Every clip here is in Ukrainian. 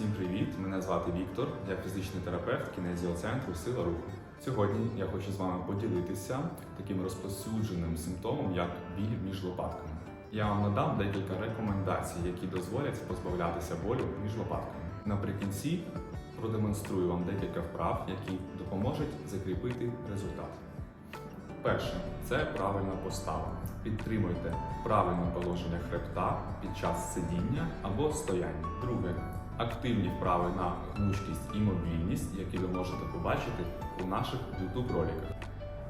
Всім привіт! Мене звати Віктор, я фізичний терапевт кінезіоцентру Сила руху. Сьогодні я хочу з вами поділитися таким розповсюдженим симптомом, як біль між лопатками. Я вам надам декілька рекомендацій, які дозволять позбавлятися болю між лопатками. Наприкінці продемонструю вам декілька вправ, які допоможуть закріпити результат. Перше це правильна постава. Підтримуйте правильне положення хребта під час сидіння або стояння. Друге активні вправи на гнучкість і мобільність, які ви можете побачити у наших youtube роликах.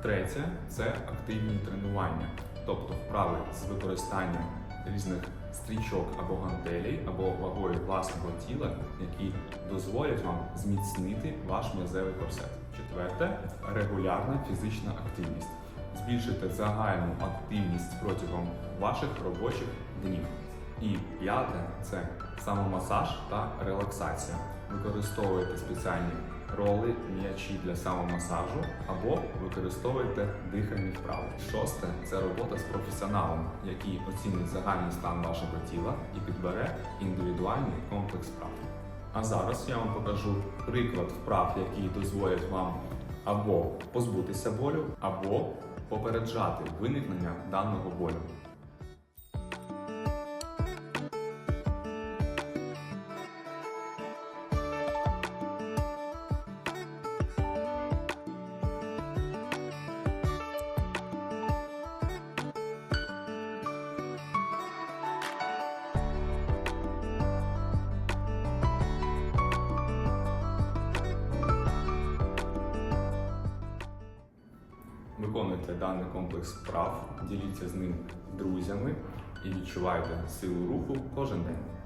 Третє це активні тренування, тобто вправи з використанням різних стрічок або гантелей, або вагою власного тіла, які дозволять вам зміцнити ваш м'язевий корсет. Четверте регулярна фізична активність. Збільшуйте загальну активність протягом ваших робочих днів. І п'яте це самомасаж та релаксація. Використовуйте спеціальні роли, м'ячі для самомасажу або використовуйте дихальні вправи. Шосте це робота з професіоналом, який оцінить загальний стан вашого тіла і підбере індивідуальний комплекс вправ. А зараз я вам покажу приклад вправ, які дозволять вам або позбутися болю, або попереджати виникнення даного болю. Виконуйте даний комплекс вправ, діліться з ним друзями і відчувайте силу руху кожен день.